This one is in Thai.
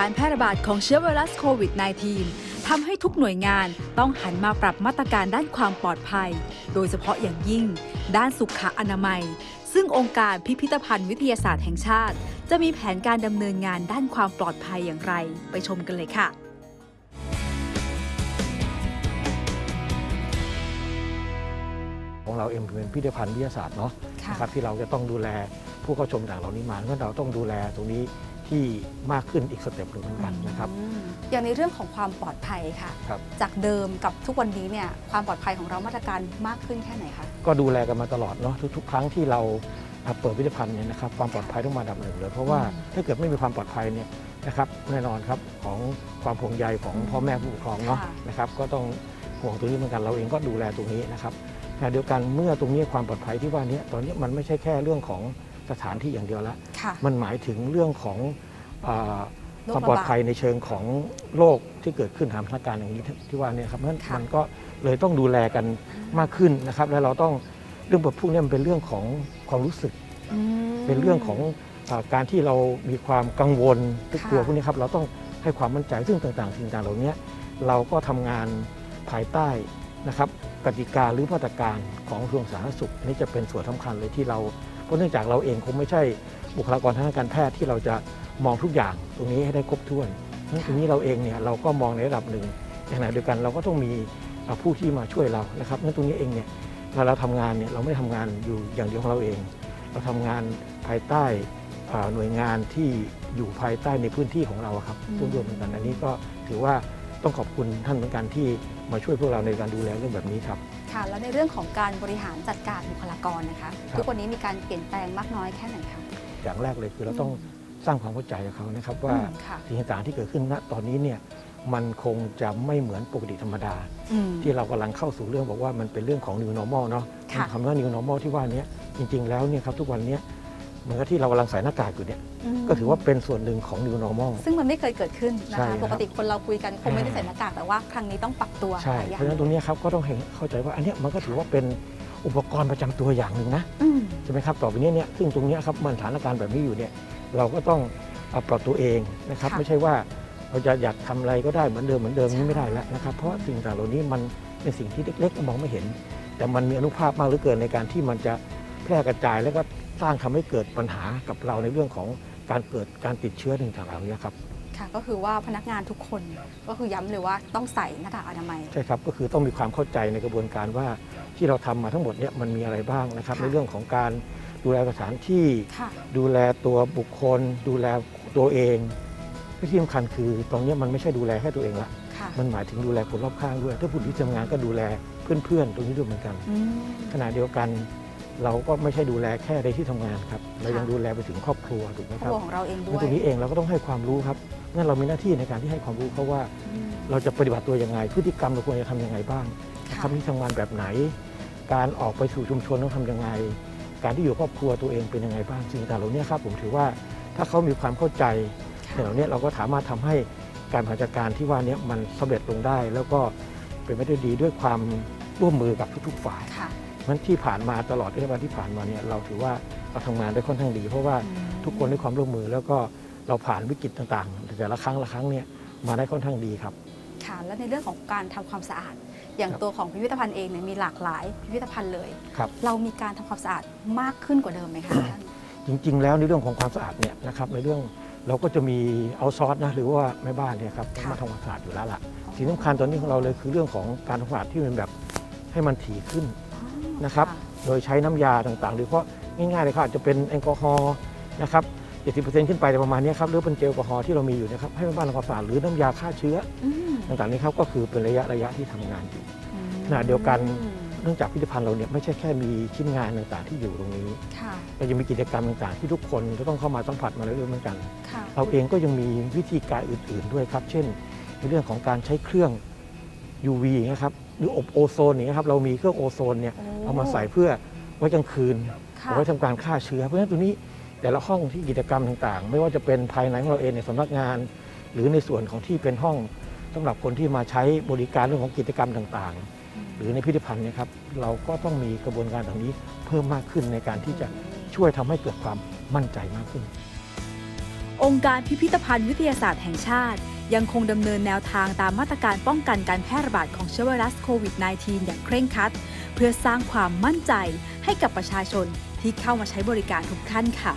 การแพร่ระบาดของเชื้อไวรัสโควิด -19 ทำให้ทุกหน่วยงานต้องหันมาปรับมาตรการด้านความปลอดภัย โดยเฉพาะอย่างยิ่ง ด้านสุขอนามัย ซึ่งองค์การพิพิธภัณฑ์วิทยาศาสตร์แห่งชาติ จะมีแผนการดำเนินงานด้านความปลอดภัยอย่างไร ไปชมกันเลยค่ะของเราเองเป็นพิพิธภัณฑ์วิทยาศาสตร์เนาะค่ะนะครับที่เราจะต้องดูแลผู้เข้าชมต่างเหล่านี้มาเพราะเราต้องดูแลตรงนี้ ที่มากขึ้นอีกสเต็ปหนึ่งเหมือนกันนะครับอืมอย่างในเรื่องของความปลอดภัยค่ะ ครับ จากเดิมกับทุกวันนี้เนี่ยความปลอดภัยของเรามาตรการมากขึ้นแค่ไหนคะ ก็ดูแลกันมาตลอดเนาะทุกๆ ครั้งที่เราอะเปิดพิพิธภัณฑ์เนี่ยนะครับความปลอดภัยต้องมาอันดับหนึ่งเลยเพราะว่าอืมถ้าเกิดไม่มีความปลอดภัยเนี่ยนะครับแน่นอนครับของความห่วงใยของพ่อแม่ผู้ปกครองเนาะค่ะ นะครับก็ต้องห่วงตรงนี้เหมือนกันเราเองก็ดูแลตรงนี้นะครับขณะเดียวกันเมื่อตรงนี้ความปลอดภัยที่ว่านี้ตอนนี้มันไม่ใช่แค่เรื่องของ สถานที่อย่างเดียวละค่ะ มันหมายถึงเรื่องของอาโรคความปลอดภัยในเชิงของโรคที่เกิดขึ้นตามสถานการณ์อย่างนี้ที่ว่าเนี่ยครับเพราะฉะนั้นค่ะ มันก็เลยต้องดูแลกันมากขึ้นนะครับ และเราต้องเรื่องแบบพวกนี้มันเป็นเรื่องของความรู้สึก อืม เป็นเรื่องของอาการที่เรามีความกังวลทุกค่ะ ตัวพวกนี้ครับเราต้องให้ความมั่นใจซึ่งต่างๆสิ่งต่างๆเหล่านี้เราก็ทำงานภายใต้นะครับกติกาหรือมาตรการของกระทรวงสาธารณสุขนี่จะเป็นส่วนสำคัญเลยที่เรา เพราะเนื่องจากเราเองคงไม่ใช่บุคลากรทางการแพทย์ที่เราจะมองทุกอย่างตรงนี้ให้ได้ครบถ้วนเพราะฉะนั้นตรงนี้เราเองเนี่ยเราก็มองในระดับหนึ่งอย่างไรเดียวกันเราก็ต้องมีเอ่อผู้ที่มาช่วยเรานะครับงั้นตรงนี้เองเนี่ยเวลาเราทำงานเนี่ยเราไม่ได้ทำงานอยู่อย่างเดียวของเราเอง เราทำงานภายใต้เอ่อหน่วยงานที่อยู่ภายใต้ในพื้นที่ของเราอะครับอืมร่วมด้วยเหมือนกันอันนี้ก็ถือว่าต้องขอบคุณท่านเหมือนกันที่มาช่วยพวกเราในการดูแลเรื่องแบบนี้ครับ ค่ะ แล้วในเรื่องของการบริหารจัดการบุคลากรนะคะ ครับ ทุกวันนี้มีการเปลี่ยนแปลงมากน้อยแค่ไหนคะอย่างแรกเลยคือเราต้องสร้างความเข้าใจกับเขานะครับว่าอืมค่ะสิ่งต่างๆที่เกิดขึ้นณตอนนี้เนี่ยมันคงจะไม่เหมือนปกติธรรมดา อืม ที่เรากำลังเข้าสู่เรื่องบอกว่ามันเป็นเรื่องของ new normal เนาะค่ะ คำว่า new normal ที่ว่านี้จริง ๆ แล้วเนี่ยครับทุกวันเนี้ย เหมือนกับที่เรากำลังใส่หน้ากากอยู่เนี่ยมก็ถือว่าเป็นส่วนหนึ่งของ new normal ซึ่งมันไม่เคยเกิดขึ้นนะใช่คะครับ ปกติคนเราคุยกันคงไม่ได้ใส่หน้ากากแต่ว่าครั้งนี้ต้องปรับตัวใช่ หลายอเพย่างราะฉะนั้นตรงเนี้ยครับก็ต้องให้เข้าใจว่าอันเนี้ยมันก็ถือว่าเป็นอุปกรณ์ประจำตัวอย่างหนึ่งนะอืมใช่ไหมครับต่อไปนี้เนี่ยซึ่งตรงเนี้ยครับมันสถานการณ์แบบนี้อยู่เนี่ยเราก็ต้องเอาปรับตัวเองนะครับค่ะไม่ใช่ว่าเราจะอยากทำอะไรก็ได้เหมือนเดิมเหมือนเดิมใช่นี่ไม่ได้แล้วนะครับเพราะสิ่งต่างเหล่านี้มันเป็นสิ่งที่เล็กๆมองไม่เห็น แต่มันมีอนุภาพมากเหลือเกินในการที่มันจะแพร่กระจายแล้วก็ สร้างทำให้เกิดปัญหากับเราในเรื่องของการเกิดการติดเชื้อต่างๆเหล่านี้ครับค่ะก็คือว่าพนักงานทุกคนก็คือย้ำเลยว่าต้องใส่หน้ากากอนามัยใช่ครับก็คือต้องมีความเข้าใจในกระบวนการว่าที่เราทำมาทั้งหมดเนี่ยมันมีอะไรบ้างนะครับค่ะในเรื่องของการดูแลสถานที่ค่ะดูแลตัวบุคคล ดูแลตัวเองที่สำคัญคือตรงเนี้ยมันไม่ใช่ดูแลแค่ตัวเองละค่ะมันหมายถึงดูแลคนรอบข้างด้วย ถ้าผู้ที่ทำงานก็ดูแลเพื่อนๆ ตรงนี้ด้วยเหมือนกันอืมขณะเดียวกัน เราก็ไม่ใช่ดูแลแค่ในที่ทำงานครับเรายังค่ะดูแลไปถึงครอบครัวถูกไหมคครรัอบบครัวของเราเองด้ในวยตรงนี้เองเราก็ต้องให้ความรู้ครับงั้นเรามีหน้าที่ในการที่ให้ความรู้เขาว่าอืมเราจะปฏิบัติตัวยังไง พฤติกรรมเราควรจะทำยังไงบ้างนะค่ะครับที่ทำงานแบบไหน การออกไปสู่ชุมชนต้องทำยังไง การที่อยู่ครอบครัวตัวเองเป็นยังไงบ้างสิ่งต่างๆเหล่านี้ครับผมถือว่าถ้าเขามีความเข้าใจสิ่งเหล่านี้เราก็สามารถทำให้การบริหารจัดการที่ว่านี้มันสำเร็จลงได้ แล้วก็เป็นไปได้ดีด้วยความ ร่วมมือกับทุกๆฝ่ายค่ะมันที่ผ่านมาตลอดระยะเวลาที่ผ่านมาเนี่ยเราถือว่าเราทำงานได้ค่อนข้างดี เพราะว่าอืมทุกคนให้ความร่วมมือแล้วก็เราผ่านวิกฤตต่างๆ แต่ละครั้งละครั้งเนี่ยมาได้ค่อนข้างดีครับค่ะและในเรื่องของการทำความสะอาด อย่างครับตัวของพิพิธภัณฑ์เองเนี่ยมีหลากหลายพิพิธภัณฑ์เลยครับเรามีการทำความสะอาดมากขึ้นกว่าเดิมไหมคะท่านจริง ๆ แล้วในเรื่องของความสะอาดเนี่ยนะครับในเรื่องเราก็จะมีเอาซอสนะหรือว่าแม่บ้านเนี่ยครับค่ะมาทำความสะอาดอยู่แล้วล่ะสิ่งสำคัญตอนนี้ของเราเลยคือเรื่องของการทำความสะอาดที่มันแบบ ให้มันถี่ขึ้นนะครับ โดยใช้น้ำยาต่างๆ หรือเพราะง่ายๆเลยครับอาจจะเป็นแอลกอฮอล์นะครับ70%ขึ้นไปประมาณนี้ครับหรือเป็นเจลแอลกอฮอล์ที่เรามีอยู่นะครับให้แม่บ้านทำความสะอาดหรือน้ำยาฆ่าเชื้ออืมต่างๆนี้ครับก็คือเป็นระยะระยะที่ทำงานอยู่อืมขณะเดียวกันเนื่องจากพิพิธภัณฑ์เราเนี่ยไม่ใช่แค่มีชิ้นงานต่างๆที่อยู่ตรงนี้ค่ะเรายังมีกิจกรรมต่างๆ ที่ทุกคนจะต้องเข้ามาสัมผัสมาเรื่อยๆเหมือนกันค่ะเราเองก็ยังมีวิธีการอื่น ๆด้วยครับ เช่น ในเรื่องของการใช้เครื่อง UV นะครับ หรืออบโอโซนอย่างเงี้ยครับเรามีเครื่องโอโซนเนี่ยโอ้เอามาใส่เพื่อไว้กลางคืนค่ะเอาไว้ทำการฆ่าเชื้อ เพราะฉะนั้นตัวนี้แต่ละห้องที่กิจกรรมต่างๆ ไม่ว่าจะเป็นภายในของเราเองในสำนักงาน หรือในส่วนของที่เป็นห้องสำหรับคนที่มาใช้บริการเรื่องของกิจกรรมต่างๆ หรือในพิพิธภัณฑ์เนะครับเราก็ต้องมีกระบวนการตรงนี้เพิ่มมากขึ้นในการที่จะช่วยทำให้เกิดความมั่นใจมากขึ้น องค์การพิพิธภัณฑ์วิทยาศาสตร์แห่งชาติ ยังคงดำเนินแนวทางตามมาตรการป้องกันการแพร่ระบาดของเชื้อไวรัสโควิด -19 อย่างเคร่งครัด เพื่อสร้างความมั่นใจให้กับประชาชนที่เข้ามาใช้บริการทุกท่านค่ะ